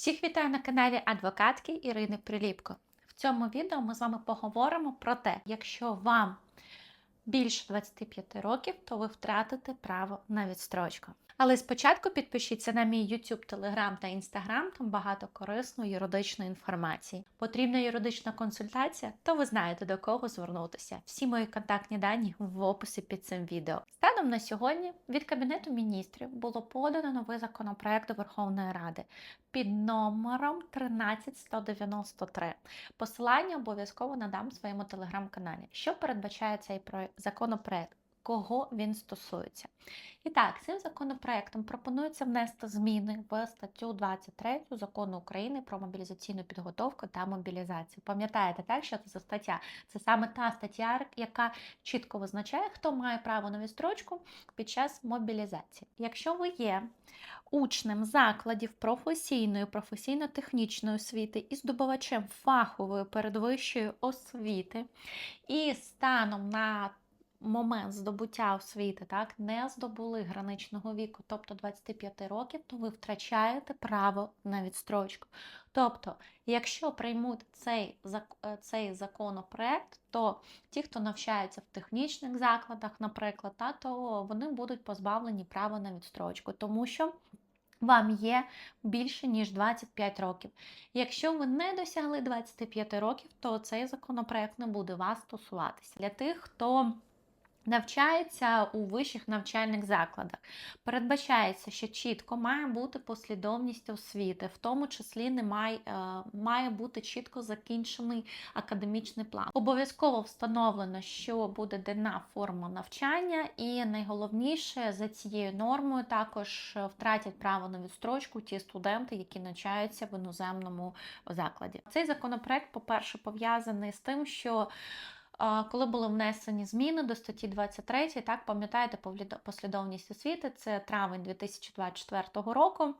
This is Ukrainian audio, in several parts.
Всіх вітаю на каналі адвокатки Ірини Приліпко. В цьому відео ми з вами поговоримо про те, якщо вам більше 25 років, то ви втратите право на відстрочку. Але спочатку підпишіться на мій YouTube, Telegram та Instagram, там багато корисної юридичної інформації. Потрібна юридична консультація, то ви знаєте до кого звернутися. Всі мої контактні дані в описі під цим відео. Станом на сьогодні від Кабінету міністрів було подано новий законопроект до Верховної Ради під номером 13193. Посилання обов'язково надам в своєму телеграм-каналі. Що передбачає цей про- законопроект? Кого він стосується? І так, цим законопроектом пропонується внести зміни в статтю 23 закону України про мобілізаційну підготовку та мобілізацію. Пам'ятаєте, так, що це за стаття? Це саме та стаття, яка чітко визначає, хто має право на відстрочку під час мобілізації. Якщо ви є учнем закладів професійної, професійно-технічної освіти і здобувачем фахової передвищої освіти, і станом на момент здобуття освіти, так, не здобули граничного віку, тобто 25 років, то ви втрачаєте право на відстрочку. Тобто, якщо приймуть цей, е, цей законопроект, то ті, хто навчається в технічних закладах, наприклад, та, то вони будуть позбавлені права на відстрочку, тому що вам є більше ніж 25 років. Якщо ви не досягли 25 років, то цей законопроект не буде вас стосуватися. Для тих, хто навчається у вищих навчальних закладах, передбачається, що чітко має бути послідовність освіти, в тому числі не має, е, має бути чітко закінчений академічний план. Обов'язково встановлено, що буде дана форма навчання, і найголовніше за цією нормою також е, втратять право на відстрочку ті студенти, які навчаються в іноземному закладі. Цей законопроект, по-перше, пов'язаний з тим, що коли були внесені зміни до статті 23, так пам'ятаєте послідовність освіти, це травень 2024 року.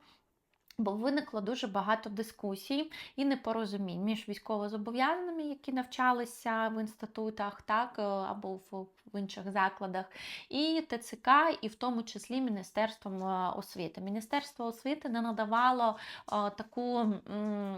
Бо виникло дуже багато дискусій і непорозумінь між військовозобов'язаними, які навчалися в інститутах, так е, або в, інших закладах, і ТЦК, і в тому числі Міністерством е, освіти. Міністерство освіти не надавало е, таку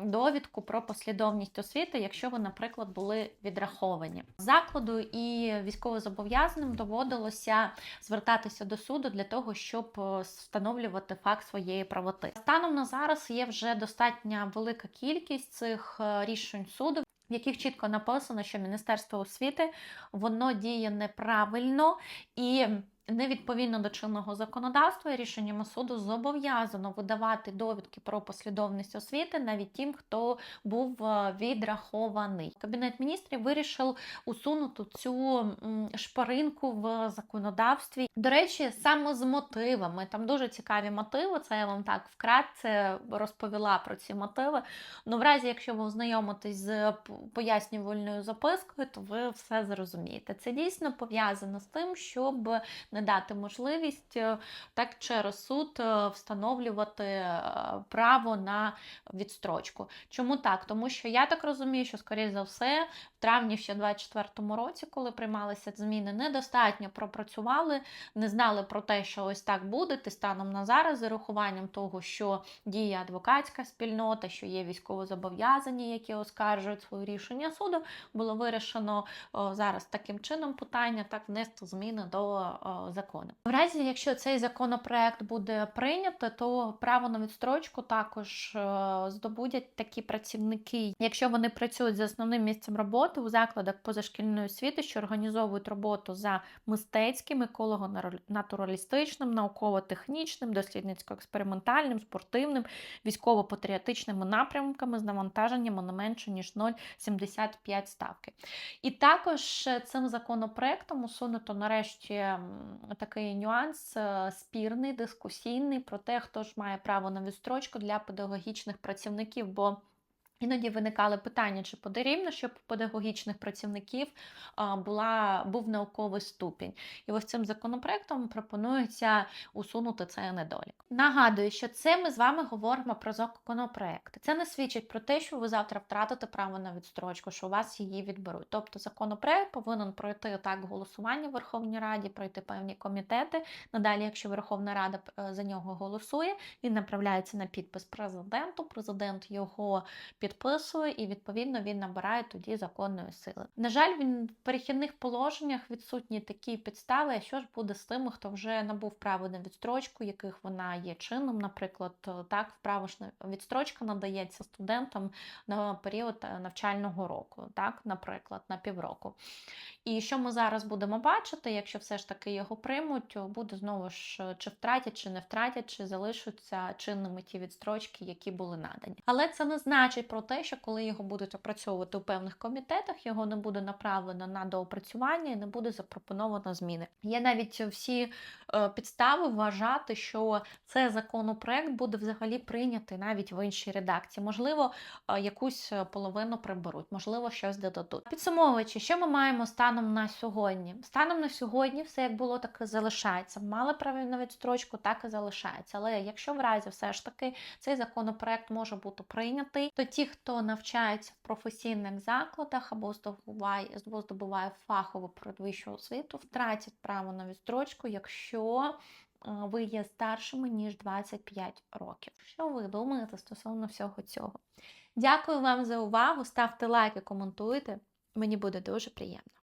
довідку про послідовність освіти, якщо ви, наприклад, були відраховані. Закладу і військовозобов'язаним доводилося звертатися до суду для того, щоб встановлювати факт своєї правоти. Станом на зараз є вже достатня велика кількість цих е, рішень суду. В яких чітко написано, що Міністерство освіти воно діє неправильно і невідповідно до чинного законодавства рішеннями суду зобов'язано видавати довідки про послідовність освіти навіть тим, хто був е, відрахований. Кабінет міністрів вирішив усунути цю шпаринку в законодавстві. До речі, саме з мотивами. Там дуже цікаві мотиви. Це я вам так вкратце розповіла про ці мотиви. Ну, в разі, якщо ви ознайомитесь з пояснювальною запискою, то ви все зрозумієте. Це дійсно пов'язано з тим, щоб не дати можливість е, так через суд е, встановлювати е, право на відстрочку. Чому так? Тому що я так розумію, що, скоріш за все, в травні ще 24-му році, коли приймалися зміни, недостатньо пропрацювали, не знали про те, що ось так буде, ти станом на зараз, з урахуванням того, що діє адвокатська спільнота, що є військовозобов'язані, які оскаржують свої рішення суду, було вирішено зараз таким чином питання так внести зміни до закону. В разі, якщо цей законопроект буде прийнято, то право на відстрочку також е, здобудять такі працівники, якщо вони працюють за основним місцем роботи у закладах позашкільної освіти, що організовують роботу за мистецьким, еколого-натуралістичним, науково-технічним, дослідницько-експериментальним, спортивним, військово-патріотичними напрямками з навантаженням не менше ніж 0,75 ставки. І також е, цим законопроектом усунуто нарешті такий нюанс е, спірний, дискусійний про те, хто ж має право на відстрочку для педагогічних працівників. бо Іноді виникали питання, чи потрібно, щоб у педагогічних працівників була, був науковий ступінь. І ось цим законопроектом пропонується усунути цей недолік. Нагадую, що це ми з вами говоримо про законопроекти. Це не свідчить про те, що ви завтра втратите право на відстрочку, що у вас її відберуть. Тобто законопроект повинен пройти так голосування в Верховній Раді, пройти певні комітети. Надалі, якщо Верховна Рада е, за нього голосує, він направляється на підпис президенту. Президент його підписує, і відповідно він набирає тоді законної сили. На жаль, він в перехідних положеннях відсутні такі підстави. А що ж буде з тими, хто вже набув право на відстрочку, яких вона є чином, наприклад, так вправо ж відстрочка надається студентам на період е, навчального року, так, наприклад, на півроку. І що ми зараз будемо бачити, якщо все ж таки його приймуть, буде знову ж чи втратять, чи не втратять, чи залишаться чинними ті відстрочки, які були надані. Але це не значить про те, що коли його будуть опрацьовувати у певних комітетах, його не буде направлено на доопрацювання і не буде запропоновано зміни. Є навіть всі е, підстави вважати, що цей законопроект буде взагалі прийнятий навіть в іншій редакції. Можливо, е, якусь е, половину приберуть, можливо, щось додадуть. Підсумовуючи, що ми маємо станом на сьогодні? Станом на сьогодні все як було, так і залишається. Мали право на відстрочку, так і залишається. Але якщо в разі все ж таки цей законопроект може бути прийнятий, то ті, хто навчається в професійних закладах або здобуває, здобуває фахову передвищу освіту, втратять право на відстрочку, якщо е, ви є старшими ніж 25 років. Що ви думаєте стосовно всього цього? Дякую вам за увагу. Ставте лайки, коментуйте. Мені буде дуже приємно.